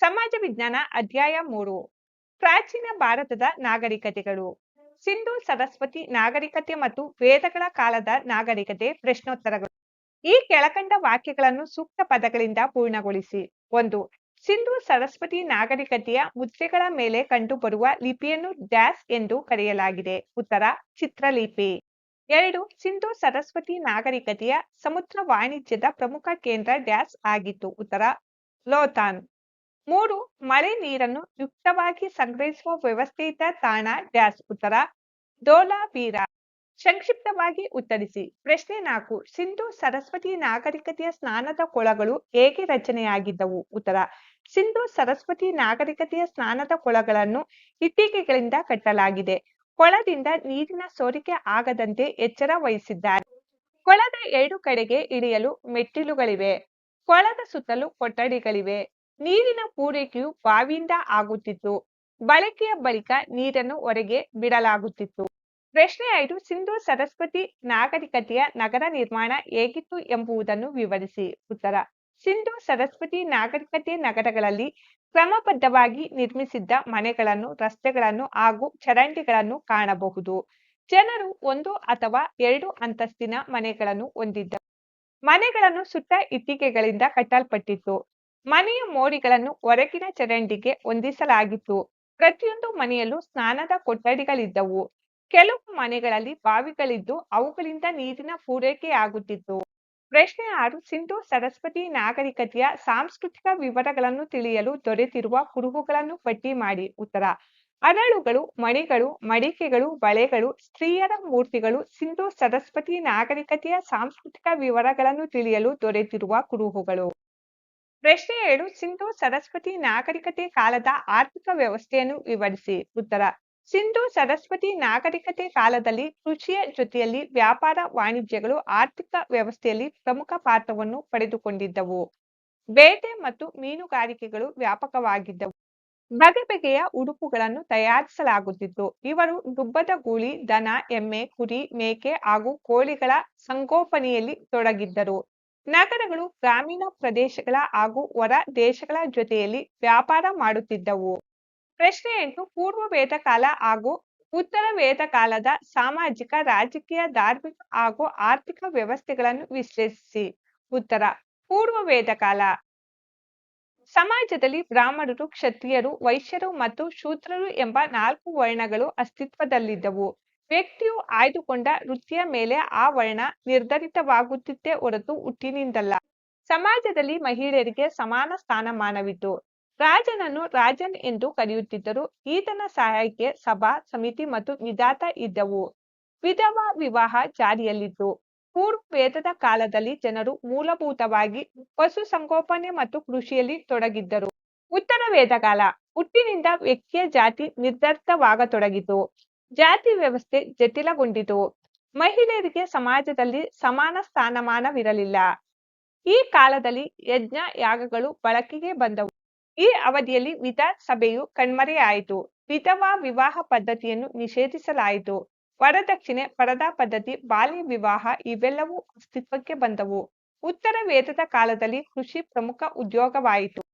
ಸಮಾಜ ವಿಜ್ಞಾನ ಅಧ್ಯಾಯ ಮೂರು. ಪ್ರಾಚೀನ ಭಾರತದ ನಾಗರಿಕತೆಗಳು. ಸಿಂಧು ಸರಸ್ವತಿ ನಾಗರಿಕತೆ ಮತ್ತು ವೇದಗಳ ಕಾಲದ ನಾಗರಿಕತೆ ಪ್ರಶ್ನೋತ್ತರಗಳು. ಈ ಕೆಳಕಂಡ ವಾಕ್ಯಗಳನ್ನು ಸೂಕ್ತ ಪದಗಳಿಂದ ಪೂರ್ಣಗೊಳಿಸಿ. ಒಂದು, ಸಿಂಧು ಸರಸ್ವತಿ ನಾಗರಿಕತೆಯ ಮುದ್ರೆಗಳ ಮೇಲೆ ಕಂಡುಬರುವ ಲಿಪಿಯನ್ನು ಡ್ಯಾಸ್ ಎಂದು ಕರೆಯಲಾಗಿದೆ. ಉತ್ತರ, ಚಿತ್ರಲಿಪಿ. ಎರಡು, ಸಿಂಧು ಸರಸ್ವತಿ ನಾಗರಿಕತೆಯ ಸಮುದ್ರ ವಾಣಿಜ್ಯದ ಪ್ರಮುಖ ಕೇಂದ್ರ ಡ್ಯಾಸ್ ಆಗಿತ್ತು. ಉತ್ತರ, ಲೋಥಾನ್. ಮೂರು, ಮಳೆ ನೀರನ್ನು ಯುಕ್ತವಾಗಿ ಸಂಗ್ರಹಿಸುವ ವ್ಯವಸ್ಥಿತ ತಾಣ ಡ್ಯಾಸ್ ಉತ್ತರ. ಧೋಲಾವೀರ ಸಂಕ್ಷಿಪ್ತವಾಗಿ ಉತ್ತರಿಸಿ. ಪ್ರಶ್ನೆ ನಾಲ್ಕು, ಸಿಂಧು ಸರಸ್ವತಿ ನಾಗರಿಕತೆಯ ಸ್ನಾನದ ಕೊಳಗಳು ಹೇಗೆ ರಚನೆಯಾಗಿದ್ದವು? ಉತ್ತರ, ಸಿಂಧು ಸರಸ್ವತಿ ನಾಗರಿಕತೆಯ ಸ್ನಾನದ ಕೊಳಗಳನ್ನು ಇಟ್ಟಿಗೆಗಳಿಂದ ಕಟ್ಟಲಾಗಿದೆ. ಕೊಳದಿಂದ ನೀರಿನ ಸೋರಿಕೆ ಆಗದಂತೆ ಎಚ್ಚರ ವಹಿಸಿದ್ದಾರೆ. ಕೊಳದ ಎರಡು ಕಡೆಗೆ ಇಳಿಯಲು ಮೆಟ್ಟಿಲುಗಳಿವೆ. ಕೊಳದ ಸುತ್ತಲೂ ಕೊಠಡಿಗಳಿವೆ. ನೀರಿನ ಪೂರೈಕೆಯು ಬಾವಿಯಿಂದ ಆಗುತ್ತಿತ್ತು. ಬಳಕೆಯ ಬಳಿಕ ನೀರನ್ನು ಹೊರಗೆ ಬಿಡಲಾಗುತ್ತಿತ್ತು. ಪ್ರಶ್ನೆ ಐದು, ಸಿಂಧು ಸರಸ್ವತಿ ನಾಗರಿಕತೆಯ ನಗರ ನಿರ್ಮಾಣ ಹೇಗಿತ್ತು ಎಂಬುದನ್ನು ವಿವರಿಸಿ. ಉತ್ತರ, ಸಿಂಧು ಸರಸ್ವತಿ ನಾಗರಿಕತೆ ನಗರಗಳಲ್ಲಿ ಕ್ರಮಬದ್ಧವಾಗಿ ನಿರ್ಮಿಸಿದ್ದ ಮನೆಗಳನ್ನು, ರಸ್ತೆಗಳನ್ನು ಹಾಗೂ ಚರಂಡಿಗಳನ್ನು ಕಾಣಬಹುದು. ಜನರು ಒಂದು ಅಥವಾ ಎರಡು ಅಂತಸ್ತಿನ ಮನೆಗಳನ್ನು ಹೊಂದಿದ್ದರು ಮನೆಗಳನ್ನು ಸುತ್ತ ಇಟ್ಟಿಗೆಗಳಿಂದ ಕಟ್ಟಲ್ಪಟ್ಟಿತ್ತು. ಮನೆಯ ಮೋರಿಗಳನ್ನು ಹೊರಗಿನ ಚರಂಡಿಗೆ ಹೊಂದಿಸಲಾಗಿತ್ತು. ಪ್ರತಿಯೊಂದು ಮನೆಯಲ್ಲೂ ಸ್ನಾನದ ಕೊಠಡಿಗಳಿದ್ದವು. ಕೆಲವು ಮನೆಗಳಲ್ಲಿ ಬಾವಿಗಳಿದ್ದು ಅವುಗಳಿಂದ ನೀರಿನ ಪೂರೈಕೆಯಾಗುತ್ತಿತ್ತು ಪ್ರಶ್ನೆ ಆರು, ಸಿಂಧು ಸರಸ್ವತಿ ನಾಗರಿಕತೆಯ ಸಾಂಸ್ಕೃತಿಕ ವಿವರಗಳನ್ನು ತಿಳಿಯಲು ದೊರೆತಿರುವ ಕುರುಹುಗಳನ್ನು ಪಟ್ಟಿ ಮಾಡಿ. ಉತ್ತರ, ಅರಳುಗಳು, ಮಣಿಗಳು, ಮಡಿಕೆಗಳು, ಬಳೆಗಳು, ಸ್ತ್ರೀಯರ ಮೂರ್ತಿಗಳು, ಸಿಂಧು ಸರಸ್ವತಿ ನಾಗರಿಕತೆಯ ಸಾಂಸ್ಕೃತಿಕ ವಿವರಗಳನ್ನು ತಿಳಿಯಲು ದೊರೆತಿರುವ ಕುರುಹುಗಳು. ಪ್ರಶ್ನೆ ಏಳು ಸಿಂಧು ಸರಸ್ವತಿ ನಾಗರಿಕತೆ ಕಾಲದ ಆರ್ಥಿಕ ವ್ಯವಸ್ಥೆಯನ್ನು ವಿವರಿಸಿ. ಉತ್ತರ, ಸಿಂಧು ಸರಸ್ವತಿ ನಾಗರಿಕತೆ ಕಾಲದಲ್ಲಿ ಕೃಷಿಯ ಜೊತೆಯಲ್ಲಿ ವ್ಯಾಪಾರ ವಾಣಿಜ್ಯಗಳು ಆರ್ಥಿಕ ವ್ಯವಸ್ಥೆಯಲ್ಲಿ ಪ್ರಮುಖ ಪಾತ್ರವನ್ನು ಪಡೆದುಕೊಂಡಿದ್ದವು. ಬೇಟೆ ಮತ್ತು ಮೀನುಗಾರಿಕೆಗಳು ವ್ಯಾಪಕವಾಗಿದ್ದವು. ಬಗೆ ಬಗೆಯ ಉಡುಪುಗಳನ್ನು ತಯಾರಿಸಲಾಗುತ್ತಿತ್ತು. ಇವರು ದುಬ್ಬದ ಗೂಳಿ, ದನ, ಎಮ್ಮೆ, ಕುರಿ, ಮೇಕೆ ಹಾಗೂ ಕೋಳಿಗಳ ಸಂಗೋಪನೆಯಲ್ಲಿ ತೊಡಗಿದ್ದರು. ನಗರಗಳು ಗ್ರಾಮೀಣ ಪ್ರದೇಶಗಳ ಹಾಗೂ ಹೊರ ದೇಶಗಳ ಜೊತೆಯಲ್ಲಿ ವ್ಯಾಪಾರ ಮಾಡುತ್ತಿದ್ದವು. ಪ್ರಶ್ನೆ ಎಂಟು, ಪೂರ್ವ ವೇದ ಕಾಲ ಹಾಗೂ ಉತ್ತರ ವೇದ ಕಾಲದ ಸಾಮಾಜಿಕ, ರಾಜಕೀಯ, ಧಾರ್ಮಿಕ ಹಾಗೂ ಆರ್ಥಿಕ ವ್ಯವಸ್ಥೆಗಳನ್ನು ವಿಶ್ಲೇಷಿಸಿ. ಉತ್ತರ, ಪೂರ್ವ ವೇದ ಕಾಲ ಸಮಾಜದಲ್ಲಿ ಬ್ರಾಹ್ಮಣರು, ಕ್ಷತ್ರಿಯರು, ವೈಶ್ಯರು ಮತ್ತು ಶೂದ್ರರು ಎಂಬ ನಾಲ್ಕು ವರ್ಣಗಳು ಅಸ್ತಿತ್ವದಲ್ಲಿದ್ದವು. ವ್ಯಕ್ತಿಯು ಆಯ್ದುಕೊಂಡ ವೃತ್ತಿಯ ಮೇಲೆ ಆ ವರ್ಣ ನಿರ್ಧರಿತವಾಗುತ್ತಿತ್ತೇ ಹೊರತು ಹುಟ್ಟಿನಿಂದಲ್ಲ. ಸಮಾಜದಲ್ಲಿ ಮಹಿಳೆಯರಿಗೆ ಸಮಾನ ಸ್ಥಾನಮಾನವಿತ್ತು. ರಾಜನನ್ನು ರಾಜನ್ ಎಂದು ಕರೆಯುತ್ತಿದ್ದರು. ಈತನ ಸಹಾಯಕ್ಕೆ ಸಭಾ, ಸಮಿತಿ ಮತ್ತು ವಿಧಾತ ಇದ್ದವು. ವಿಧವಾ ವಿವಾಹ ಜಾರಿಯಲ್ಲಿತ್ತು. ಪೂರ್ವ ವೇದದ ಕಾಲದಲ್ಲಿ ಜನರು ಮೂಲಭೂತವಾಗಿ ಪಶು ಸಂಗೋಪನೆ ಮತ್ತು ಕೃಷಿಯಲ್ಲಿ ತೊಡಗಿದ್ದರು. ಉತ್ತರ ವೇದಕಾಲ, ಹುಟ್ಟಿನಿಂದ ವ್ಯಕ್ತಿಯ ಜಾತಿ ನಿರ್ಧರಿತವಾಗತೊಡಗಿತು. ಜಾತಿ ವ್ಯವಸ್ಥೆ ಜಟಿಲಗೊಂಡಿತು. ಮಹಿಳೆಯರಿಗೆ ಸಮಾಜದಲ್ಲಿ ಸಮಾನ ಸ್ಥಾನಮಾನವಿರಲಿಲ್ಲ. ಈ ಕಾಲದಲ್ಲಿ ಯಜ್ಞ ಯಾಗಗಳು ಬಳಕೆಗೆ ಬಂದವು. ಈ ಅವಧಿಯಲ್ಲಿ ವಿಧಾನಸಭೆಯು ಕಣ್ಮರೆಯಾಯಿತು. ವಿಧವಾ ವಿವಾಹ ಪದ್ಧತಿಯನ್ನು ನಿಷೇಧಿಸಲಾಯಿತು. ವರದಕ್ಷಿಣೆ ಪರದಾ ಪದ್ಧತಿ, ಬಾಲ್ಯ ವಿವಾಹ ಇವೆಲ್ಲವೂ ಅಸ್ತಿತ್ವಕ್ಕೆ ಬಂದವು. ಉತ್ತರ ವೇದದ ಕಾಲದಲ್ಲಿ ಕೃಷಿ ಪ್ರಮುಖ ಉದ್ಯೋಗವಾಯಿತು.